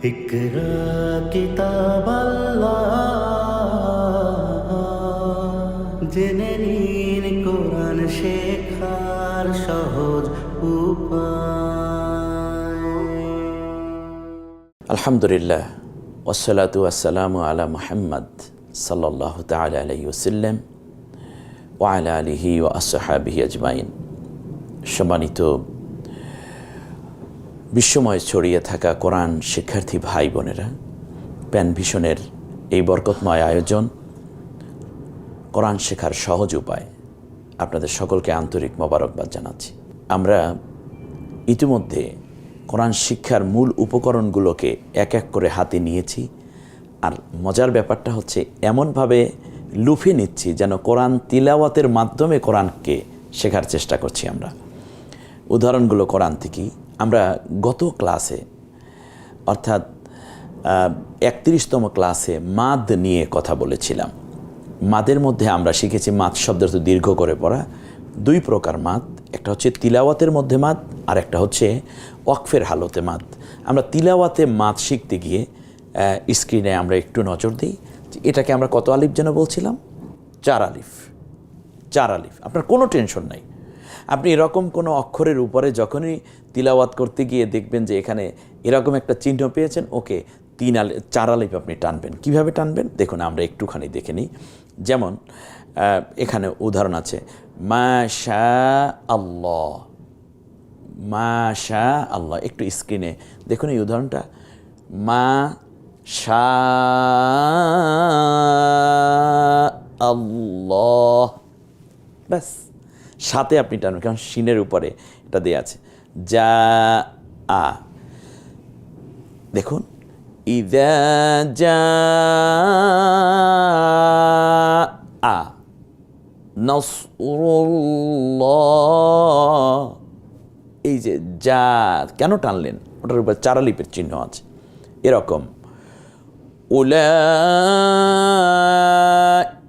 اقرا কিতাব জেনে নিন কোরআন শেখার সহজ উপায় আলহামদুলিল্লাহ ওসলাতু আসসালামু আলা মুহাম্মদ সাল্লাহ তাল আলহি ওসাল্লাম ও আলা আলিহি ও আসহাবিহি আজমাইন সম্মানিত বিশ্বময় ছড়িয়ে থাকা কোরআন শিক্ষার্থী ভাই বোনেরা, প্যান ভিশনের এই বরকতময় আয়োজন কোরআন শেখার সহজ উপায়। আপনাদের সকলকে আন্তরিক মোবারকবাদ জানাচ্ছি। আমরা ইতিমধ্যে কোরআন শিক্ষার মূল উপকরণগুলোকে এক এক করে হাতে নিয়েছি। আর মজার ব্যাপারটা হচ্ছে, এমনভাবে লুফে নিচ্ছি যেন কোরআন তিলাওয়াতের মাধ্যমে কোরআনকে শেখার চেষ্টা করছি আমরা। উদাহরণগুলো কোরআন থেকেই আমরা গত ক্লাসে, অর্থাৎ একত্রিশতম ক্লাসে মাদ নিয়ে কথা বলেছিলাম। মাদের মধ্যে আমরা শিখেছি মাদ তো দীর্ঘ করে পড়া। দুই প্রকার মাদ, একটা হচ্ছে তিলাওয়াতের মধ্যে মাদ, আর একটা হচ্ছে ওয়াকফের হালতে মাদ। আমরা তিলাওয়াতে মাদ শিখতে গিয়ে স্ক্রিনে আমরা একটু নজর দিই। এটাকে আমরা কত আলিফ যেন বলছিলাম? চার আলিফ। চার আলিফ। আপনার কোনো টেনশন নাই। আপনি এরকম কোনো অক্ষরের উপরে যখনই তিলাওয়াত করতে গিয়ে দেখবেন যে এখানে এরকম একটা চিহ্ন পেয়েছেন, ওকে তিন আলি, চার আলিফ আপনি টানবেন। কীভাবে টানবেন? দেখুন, আমরা একটুখানি দেখে নিই। যেমন এখানে উদাহরণ আছে মাশা আল্লাহ মাশা আল্লাহ একটু স্ক্রিনে দেখুন এই উদাহরণটা। মা শা আল্লাহ ব্যাস। সাথে আপনি টানবেন কারণ শিনের উপরে এটা দেওয়া আছে। যা, আ। দেখুন, ইদা যা, আ। নসরুল্লাহ। এই যে যা, কেন টানলেন? ওটার উপর চারালিপের চিহ্ন আছে। এরকম। উলা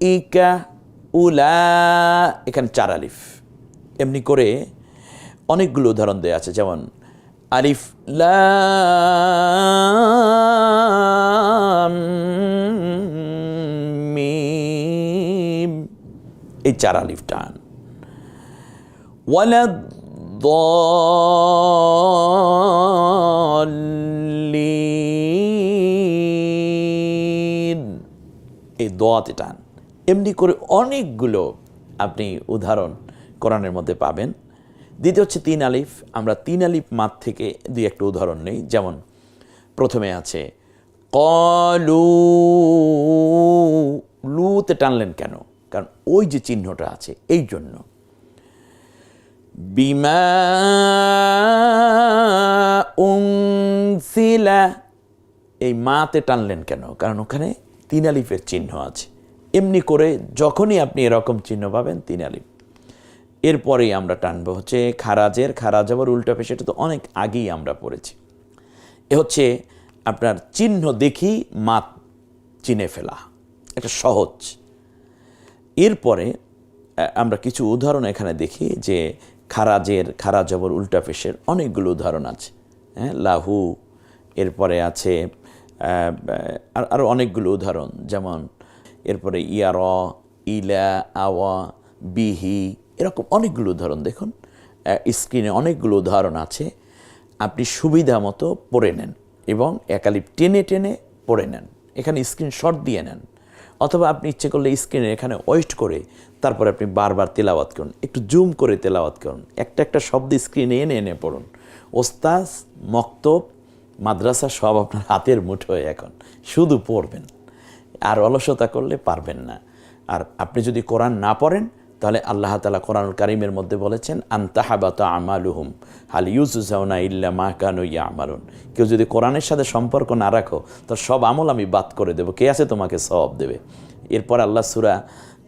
ইকা উলা, এখানে চার আলিফ এমনি করে অনেকগুলো উদাহরণ দেওয়া আছে, যেমন আলিফ এই চার আলিফ টান। ওয়ালা এই দোয়াতে টান। এমনি করে অনেকগুলো আপনি উদাহরণ কোরআনের মধ্যে পাবেন। দ্বিতীয় হচ্ছে তিন আলিফ। আমরা তিন আলিফ মাত থেকে দুই একটা উদাহরণ নেই। যেমন, প্রথমে আছে, কলু লুতে টানলেন কেন? কারণ ওই যে চিহ্নটা আছে, এই জন্য। বিমা উংসিলা এই মাতে টানলেন কেন? কারণ ওখানে তিন আলিফের চিহ্ন আছে। এমনি করে যখনই আপনি এরকম চিহ্ন পাবেন, তিন আলিফ। এরপরেই আমরা টানবো হচ্ছে খারাজের, খারাজ আবার উল্টা পেশে তো অনেক আগেই আমরা পড়েছি। এ হচ্ছে আপনার চিহ্ন দেখি মাত চিনে ফেলা। এটা সহজ। এরপরে আমরা কিছু উদাহরণ এখানে দেখি যে খারাজের খারা জবর উল্টা পেশের অনেকগুলো উদাহরণ আছে। হ্যাঁ লাহু, এরপরে আছে আর আরও অনেকগুলো উদাহরণ। যেমন, এরপরে ইয়ার, ইলা, আওয়া, বিহি এরকম অনেকগুলো উদাহরণ দেখুন। স্ক্রিনে অনেকগুলো উদাহরণ আছে। আপনি সুবিধা মতো পড়ে নেন এবং একালিপ টেনে টেনে পড়ে নেন। এখানে স্ক্রিন স্ক্রিনশট দিয়ে নেন। অথবা আপনি ইচ্ছে করলে স্ক্রিনে এখানে ওয়েস্ট করে তারপরে আপনি বারবার তেলাওয়াত করুন। একটু জুম করে তেলাওয়াত করুন। একটা একটা শব্দ স্ক্রিনে এনে এনে পড়ুন। ওস্তাজ, মক্তব, মাদ্রাসা সব আপনার হাতের মুঠোয় এখন। শুধু পড়বেন। আর অলসতা করলে পারবেন না। আর আপনি যদি কোরআন না পড়েন তাহলে আল্লাহ তালা কোরআন কারিমের মধ্যে বলেছেন, আন্তাহাবাত আমালুহুম, হাল ইউজুজাউনা ইল্লা মা কানু ইয়া আমালুন কেউ যদি কোরআনের সাথে সম্পর্ক না রাখো তো সব আমল আমি বাদ করে দেবো। কে আছে তোমাকে সব দেবে? এরপর আল্লাহ সুরা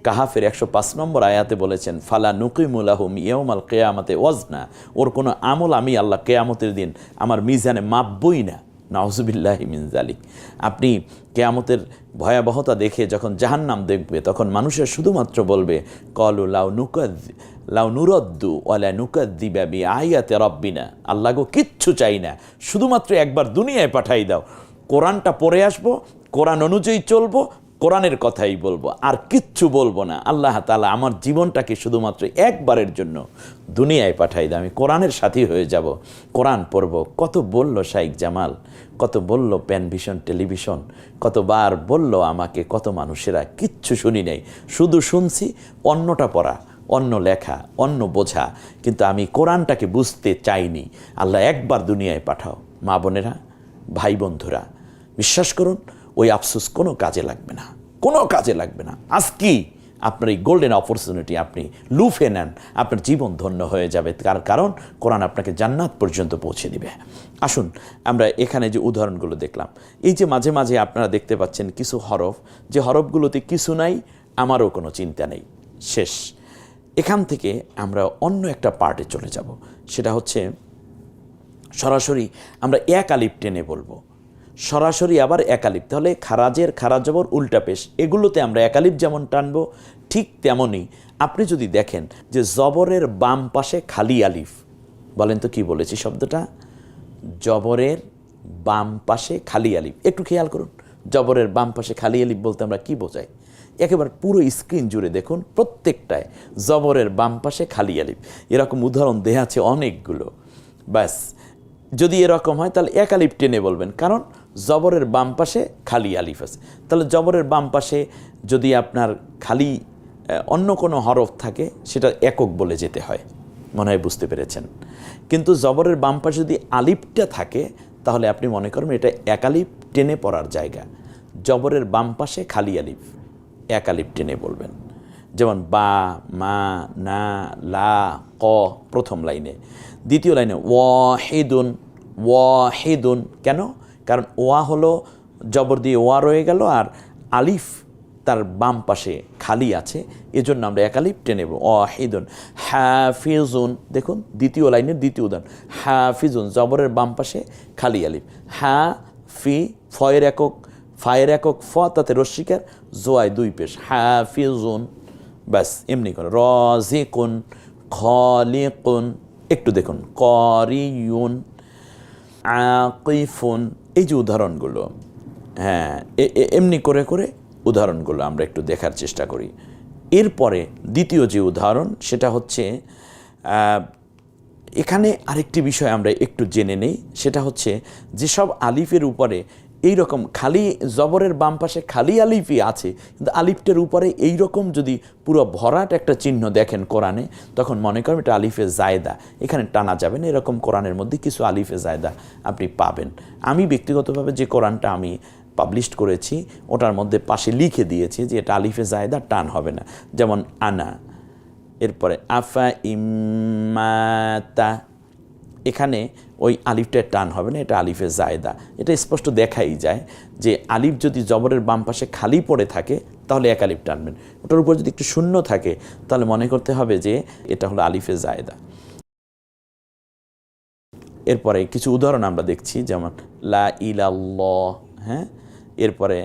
কাহাফের একশো পাঁচ নম্বর আয়াতে বলেছেন, ফালা নুকিমুলাহুম ইয়মাল কেয়ামতে ওয়াজনা। ওর কোনো আমল আমি আল্লাহ কেয়ামতের দিন আমার মিজানে মাপবই না। নাউজুবিল্লাহ মিনজালিক আপনি কেয়ামতের ভয়াবহতা দেখে যখন জাহান্নাম দেখবে, তখন মানুষের শুধুমাত্র বলবে, কলু লাউ নুকাদ লাউ নুরদ্দু ওয়ালা নুকাদ্দি ব্যাবি আয়াতে রব্বিনা। আল্লাহ গো, কিচ্ছু চাই না। শুধুমাত্র একবার দুনিয়ায় পাঠাই দাও। কোরআনটা পড়ে আসব, কোরআন অনুযায়ী চলবো কোরআনের কথাই বলব, আর কিচ্ছু বলব না। আল্লাহ তালা আমার জীবনটাকে শুধুমাত্র একবারের জন্য দুনিয়ায় পাঠাই দেয়। আমি কোরআনের সাথী হয়ে যাব, কোরআন পড়ব। কত বলল শাইক জামাল, কত বলল প্যান ভিশন টেলিভিশন, কতবার বলল আমাকে কত মানুষেরা, কিচ্ছু শুনি নাই। শুধু শুনছি অন্যটা পড়া, অন্য লেখা, অন্য বোঝা, কিন্তু আমি কোরআনটাকে বুঝতে চাইনি। আল্লাহ একবার দুনিয়ায় পাঠাও। মা বোনেরা, ভাই বন্ধুরা, বিশ্বাস করুন ওই আফসোস কোনো কাজে লাগবে না, কোনো কাজে লাগবে না। আজকেই আপনার এই গোল্ডেন অপরচুনিটি আপনি লুফে নেন, আপনার জীবন ধন্য হয়ে যাবে, তার কারণ কোরআন আপনাকে জান্নাত পর্যন্ত পৌঁছে দিবে। আসুন, আমরা এখানে যে উদাহরণগুলো দেখলাম, এই যে মাঝে মাঝে আপনারা দেখতে পাচ্ছেন কিছু হরফ, যে হরফগুলোতে কিছু নাই, আমারও কোনো চিন্তা নেই। শেষ। এখান থেকে আমরা অন্য একটা পার্টে চলে যাব, সেটা হচ্ছে সরাসরি আমরা এক আলিপ টেনে বলব। সরাসরি আবার একালিপ। তাহলে খারাজের খারাজ জবর উল্টা পেশ। এগুলোতে আমরা একালিপ যেমন টানবো, ঠিক তেমনই আপনি যদি দেখেন যে জবরের বাম পাশে খালি আলিফ, বলেন তো কি বলেছি শব্দটা? জবরের বাম পাশে খালি আলিফ। একটু খেয়াল করুন, জবরের বাম পাশে খালি আলিফ বলতে আমরা কি বোঝাই? একেবারে পুরো স্ক্রিন জুড়ে দেখুন, প্রত্যেকটায় জবরের বাম পাশে খালি আলিফ। এরকম উদাহরণ দেয়া আছে অনেকগুলো। ব্যাস, যদি এরকম হয় তাহলে এক আলিফ টেনে বলবেন। কারণ জবরের বাম পাশে খালি আলিফ আছে। তাহলে জবরের বাম পাশে যদি আপনার খালি অন্য কোনো হরফ থাকে, সেটা একক বলে যেতে হয়। মনে হয় বুঝতে পেরেছেন? কিন্তু জবরের বাম পাশে যদি আলিফটা থাকে, তাহলে আপনি মনে করবেন এটা এক আলিফ টেনে পড়ার জায়গা। জবরের বাম পাশে খালি আলিফ, এক আলিফ টেনে বলবেন। যেমন বা, মা, না, লা, ক, প্রথম লাইনে। দ্বিতীয় লাইনে, ওয়াহিদুন ওয়াহিদুন কেন? কারণ ওয়া হলো জবর দিয়ে ওয়া রয়ে গেল আর আলিফ তার বাম পাশে খালি আছে, এজন্য আমরা একালিফ টেনে নেব। ওয়াহিদুন, হাফিজুন, দেখুন দ্বিতীয় লাইনের দ্বিতীয় উদাহরণ। হাফিজুন, জবরের বাম পাশে খালি আলিফ। হা, ফি, ফয়ের একক, ফায়ের একক, ফ, তাতে রস্মিকার জোয়াই দুই পেশ। হাফিজুন, ব্যাস, এমনি করে। রজিকুন, খলিকুন, একটু দেখুন। করিউন আকিফুন এই যে উদাহরণগুলো হ্যাঁ এমনি করে করে উদাহরণগুলো আমরা একটু দেখার চেষ্টা করি। এরপরে দ্বিতীয় যে উদাহরণ, সেটা হচ্ছে এখানে আরেকটি বিষয় আমরা একটু জেনে নেই, সেটা হচ্ছে যেসব আলিফের উপরে এই রকম খালি জবরের বাম পাশে খালি আলিফই আছে, কিন্তু আলিফটের উপরে এই রকম যদি পুরো ভরাট একটা চিহ্ন দেখেন কোরআনে, তখন মনে করেন এটা আলিফে জায়দা। এখানে টানা যাবেন এরকম কোরআনের মধ্যে কিছু আলিফে জায়দা আপনি পাবেন। আমি ব্যক্তিগতভাবে যে কোরআনটা আমি পাবলিশ করেছি, ওটার মধ্যে পাশে লিখে দিয়েছি যে এটা আলিফে জায়দা, টান হবে না। যেমন আনা, এরপরে আফা ইমাতা এখানে ওই আলিফটার টান হবে না, এটা আলিফে জায়দা। এটা স্পষ্ট দেখাই যায় যে আলিফ যদি জবরের বাম পাশে খালি পড়ে থাকে, তাহলে এক আলিফ টানবেন। ওটার উপর যদি একটু শূন্য থাকে, তাহলে মনে করতে হবে যে এটা হলো আলিফে জায়দা। এরপরে কিছু উদাহরণ আমরা দেখছি, যেমন, লা ইলাল্লাহ হ্যাঁ? এরপরে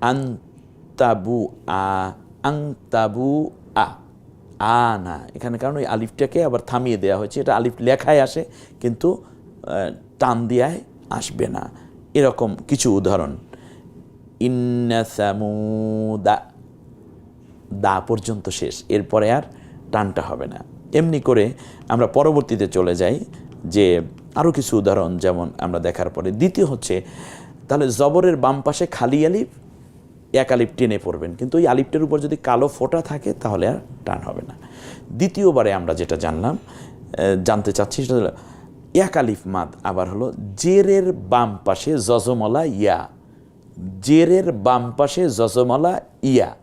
আন্তাবু আ আংতাবু আ। আ, না। এখানে কারণ ওই আলিফটাকে আবার থামিয়ে দেওয়া হয়েছে। এটা আলিফ লেখায় আসে, কিন্তু টান দেওয়ায় আসবে না। এরকম কিছু উদাহরণ। ইন্না সামুদা। দা পর্যন্ত শেষ। এরপরে আর টানটা হবে না। এমনি করে আমরা পরবর্তীতে চলে যাই, যে আরও কিছু উদাহরণ যেমন আমরা দেখার পরে। দ্বিতীয় হচ্ছে, তাহলে জবরের বাম পাশে খালি আলিফ এক আলিফ টেনে পড়বেন। কিন্তু ওই আলিফটার উপর যদি কালো ফোঁটা থাকে, তাহলে আর টান হবে না। দ্বিতীয়বারে আমরা যেটা জানলাম জানতে চাচ্ছি সেটা হলো, এক আলিফ মাদ আবার হলো, জেরের বাম পাশে জজমলা ইয়া। জেরের বাম পাশে জজমলা ইয়া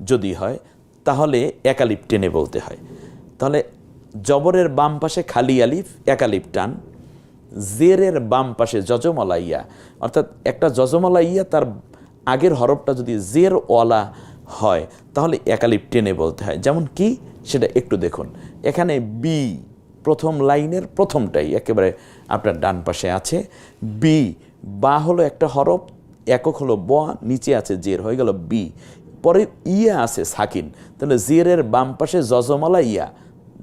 যদি হয়, তাহলে এক একালিপ টেনে বলতে হয়। তাহলে জবরের বাম পাশে খালি আলিফ একালিপ টান। জেরের বাম পাশে যজমলা ইয়া। অর্থাৎ একটা যজমলা ইয়া তার আগের হরফটা যদি জের ওয়ালা হয়, তাহলে একালিপ টেনে বলতে হয়। যেমন কি, সেটা একটু দেখুন। এখানে বি প্রথম লাইনের প্রথমটাই একেবারে আপনার ডান পাশে আছে। বি, বা হলো একটা হরফ, একক হলো ব, নিচে আছে জের, হয়ে গেল বি। পরে ইয়া আছে সাকিন। তাহলে জেরের বাম পাশে যজমলা ইয়া,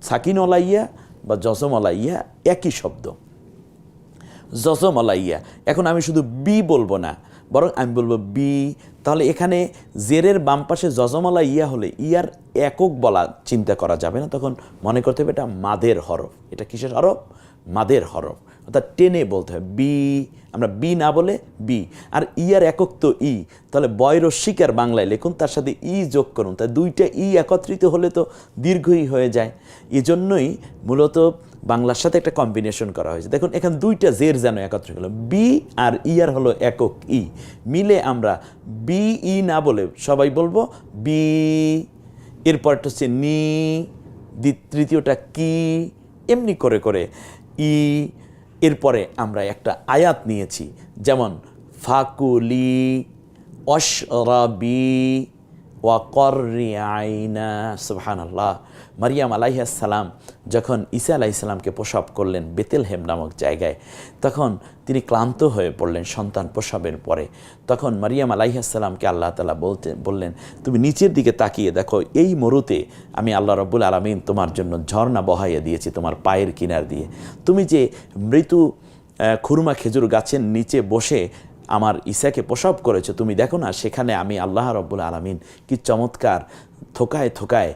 সাকিনওয়ালা ইয়া বা যজমলা ইয়া, একই শব্দ। জজমলা ইয়া। এখন আমি শুধু বি বলব না বরং আমি বলব বি তাহলে এখানে জেরের বাম পাশে জজমলা ইয়া হলে ইয়ার একক বলা চিন্তা করা যাবে না। তখন মনে করতে হবে এটা মাদের হরফ। এটা কিসের হরফ? মাদের হরফ। অর্থাৎ টেনে বলতে হবে। বি আমরা বি না বলে বি আর ইয়ার একক তো ই। তাহলে বয়র শিকার বাংলায় লিখুন, তার সাথে ই যোগ করুন। তাই দুইটা ই একত্রিত হলে তো দীর্ঘই হয়ে যায়। এজন্যই মূলত বাংলার সাথে একটা কম্বিনেশন করা হয়েছে। দেখুন, এখানে দুইটা জের যেন একত্রিত হলো। বি আর ই আর হলো একক ই মিলে আমরা বি ই না বলে সবাই বলব বি এরপরটা হচ্ছে নি তৃতীয়টা কি, এমনি করে করে ই এরপরে আমরা একটা আয়াত নিয়েছি, যেমন, ফাকুলি অশরাবি ওয়াকর্রি আইনা সুবহান আল্লাহ মারিয়াম আলাইহাসালাম যখন ঈসা আলাইসাল্লামকে প্রসব করলেন বেতেল হেম নামক জায়গায়, তখন তিনি ক্লান্ত হয়ে পড়লেন সন্তান প্রসবের পরে। তখন মারিয়াম আলাইহাসাল্লামকে আল্লাহ তালা বলতে, বললেন, তুমি নিচের দিকে তাকিয়ে দেখো, এই মরুতে আমি আল্লাহ রব্বুল আলমিন তোমার জন্য ঝর্ণা বহাইয়ে দিয়েছি তোমার পায়ের কিনার দিয়ে। তুমি যে মৃত্যু খুরমা খেজুর গাছের নিচে বসে আমার প্রসব করেছে। তুমি দেখো না, সেখানে আমি আল্লাহ রব্বুল আলমিন কি চমৎকার থোকায় থোকায়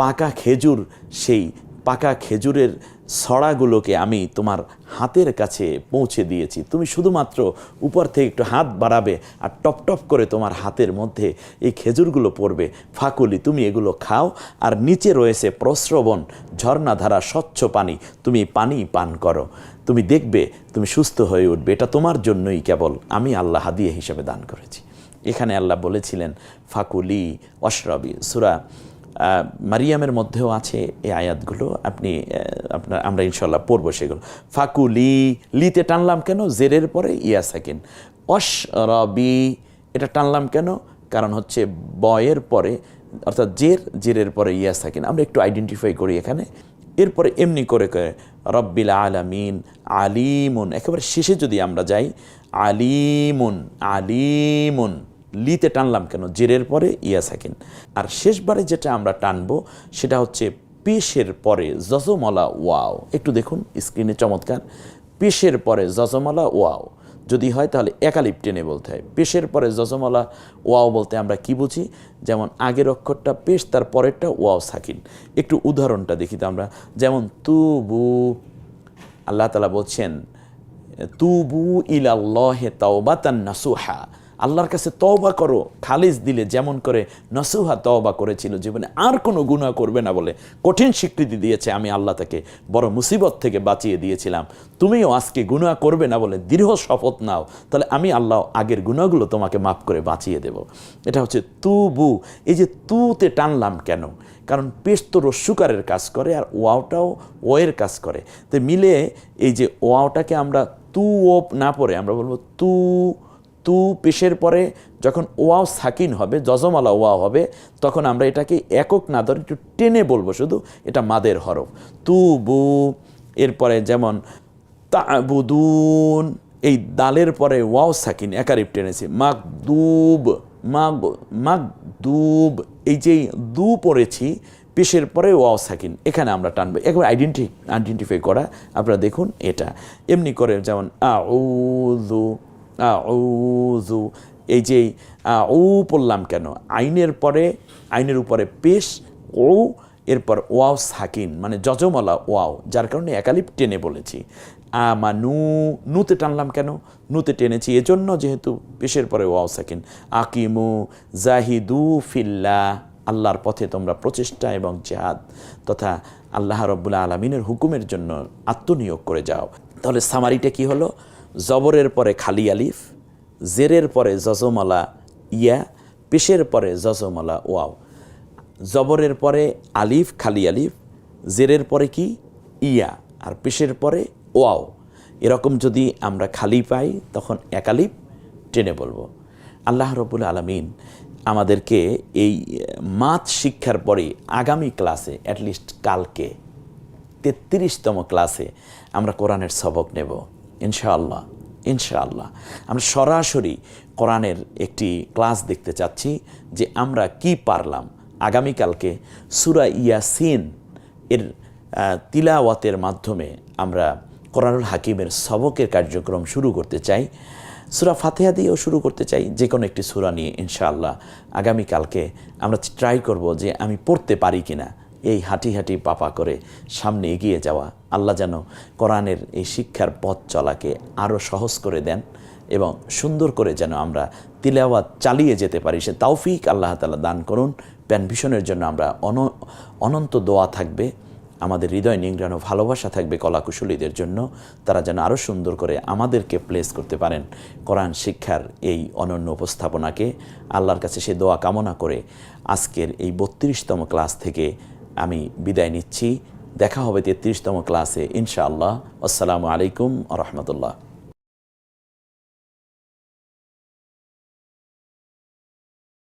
পাকা খেজুর, সেই পাকা খেজুরের ছড়াগুলোকে আমি তোমার হাতের কাছে পৌঁছে দিয়েছি। তুমি শুধুমাত্র উপর থেকে একটু হাত বাড়াবে আর টপ টপ করে তোমার হাতের মধ্যে এই খেজুরগুলো পড়বে। ফাকুলি, তুমি এগুলো খাও আর নিচে রয়েছে প্রস্রবণ, ঝর্ণাধারা, স্বচ্ছ পানি। তুমি পানি পান করো। তুমি দেখবে, তুমি সুস্থ হয়ে উঠবে। এটা তোমার জন্যই কেবল আমি আল্লাহ হাদিয়া হিসেবে দান করেছি। এখানে আল্লাহ বলেছিলেন, ফাকুলি অশরবি। সুরা মারিয়ামের মধ্যেও আছে এই আয়াতগুলো। আপনি আপনার, আমরা ইনশাল্লাহ পড়ব সেগুলো। ফাকুলি, লিতে টানলাম কেন? জেরের পরে ইয়া সাকিন। অশ রবি এটা টানলাম কেন? কারণ হচ্ছে বয়ের পরে, অর্থাৎ জের, জেরের পরে ইয়া সাকিন। আমরা একটু আইডেন্টিফাই করি এখানে। এরপরে এমনি করে করে, রব্বিল আলামিন, আলিমুন। একেবারে শেষে যদি আমরা যাই, আলিমুন আলিমুন। লিতে টানলাম কেন? জেরের পরে ইয়া সাকিন। আর শেষবারে যেটা আমরা টানবো, সেটা হচ্ছে পেশের পরে জজমলা, ওয়াও। একটু দেখুন স্ক্রিনে চমৎকার। পেশের পরে জজমলা, ওয়াও। যদি হয় তাহলে একালিপ টেনে বলতে হয়। পেশের পরে জজমলা, ওয়াও বলতে আমরা কি বুঝি? যেমন আগের অক্ষরটা পেশ তার পরেরটা ওয়াও সাকিন। একটু উদাহরণটা দেখি তো আমরা। যেমন তুবু, আল্লাহ তালা বলছেন, তুবু ইলাল্লাহে তাওবাতান নাসুহা। আল্লাহর কাছে তওবা করো, খালিজ দিলে যেমন করে নসুহা তওবা করেছিল জীবনে, আর কোনো গুনাহ করবে না বলে কঠিন স্বীকৃতি দিয়েছে আমি আল্লাহ তাকে, বড় মুসিবত থেকে বাঁচিয়ে দিয়েছিলাম। তুমিও আজকে গুনাহ করবে না বলে দৃঢ় শপথ নাও, তাহলে আমি আল্লাহ আগের গুণাগুলো তোমাকে মাফ করে বাঁচিয়ে দেব। এটা হচ্ছে তু বু এই যে তুতে টানলাম কেন? কারণ পেশ তো রস্যুকারের কাজ করে আর ওয়াওটাও ওয়ের কাজ করে। তো মিলে এই যে ওয়াওটাকে আমরা তু ও না পড়ে আমরা বলব তু তু পেশের পরে যখন ওয়াও সাকিন হবে জজমালা ওয়াও হবে, তখন আমরা এটাকে একক না ধরে একটু টেনে বলব শুধু, এটা মাদের হরফ। তু বু, এরপরে যেমন তাবুদুন এই দালের পরে ওয়াও সাকিন একারিপ টেনেছি মাক দুব, মাগ মাগ দুব, এই যে দু পড়েছি, পেশের পরে ওয়াও সাকিন, এখানে আমরা টানবো। একবার আইডেন্টি, আইডেন্টিফাই করা, আপনারা দেখুন এটা। এমনি করে যেমন আউযু আউযু, এই যে ও পড়লাম কেন? আইনের পরে, আইনের উপরে পেশ ও এরপর ওয়াও সাকিন মানে যজমলা ওয়াও, যার কারণে একালিপ টেনে বলেছি। আমানু, নুতে টানলাম কেন? নুতে টেনেছি, এজন্য যেহেতু পেশের পরে ওয়াও সাকিন। আকিমু জাহিদু ফিল্লা আল্লাহর পথে তোমরা প্রচেষ্টা এবং জেহাদ তথা আল্লাহ রব্বুল্লা আলমিনের হুকুমের জন্য আত্মনিয়োগ করে যাও। তাহলে সামারিটা কি হলো? জবরের পরে খালি আলিফ, জেরের পরে জজমলা ইয়া, পেশের পরে জজমলা ওয়াও। জবরের পরে আলিফ, খালি আলিফ, জেরের পরে কি? ইয়া, আর পেশের পরে ওয়াও। এরকম যদি আমরা খালি পাই, তখন একালিপ টেনে বলব। আল্লাহ রবুল আলমিন আমাদেরকে এই মাত শিক্ষার পরে আগামী ক্লাসে অ্যাটলিস্ট কালকে, তেত্রিশতম ক্লাসে আমরা কোরআনের সবক নেব। ইনশাআল্লাহ ইনশাআল্লাহ। আমরা সরাসরি কোরআনের একটি ক্লাস দেখতে চাচ্ছি যে আমরা কি পারলাম। আগামীকালকে সুরা ইয়াসিন এর তিলাওয়াতের মাধ্যমে আমরা কোরআনুল হাকিমের সবকের কার্যক্রম শুরু করতে চাই। সুরা ফাতেহা দিয়েও শুরু করতে চাই যে কোনো একটি সুরা নিয়ে ইনশাআল্লাহ আগামীকালকে আমরা ট্রাই করব যে আমি পড়তে পারি কিনা। এই হাঁটি হাঁটি পাপা করে সামনে এগিয়ে যাওয়া। আল্লাহ যেন কোরআনের এই শিক্ষার পথ চলাকে আরও সহজ করে দেন এবং সুন্দর করে যেন আমরা তিলাওয়াত চালিয়ে যেতে পারি। সে তাওফিক আল্লাহ তালা দান করুন। প্যান ভীষণের জন্য আমরা অন, অনন্ত দোয়া থাকবে। আমাদের হৃদয় নিংড়ানো ভালোবাসা থাকবে কলাকুশলীদের জন্য। তারা যেন আরও সুন্দর করে আমাদেরকে প্লেস করতে পারেন কোরআন শিক্ষার এই অনন্য উপস্থাপনাকে। আল্লাহর কাছে সে দোয়া কামনা করে আজকের এই বত্রিশতম ক্লাস থেকে আমি বিদায় নিচ্ছি। দেখা হবে তেত্রিশতম ক্লাসে ইনশাআল্লাহ। আসসালামু আলাইকুম রহমতুল্লাহ।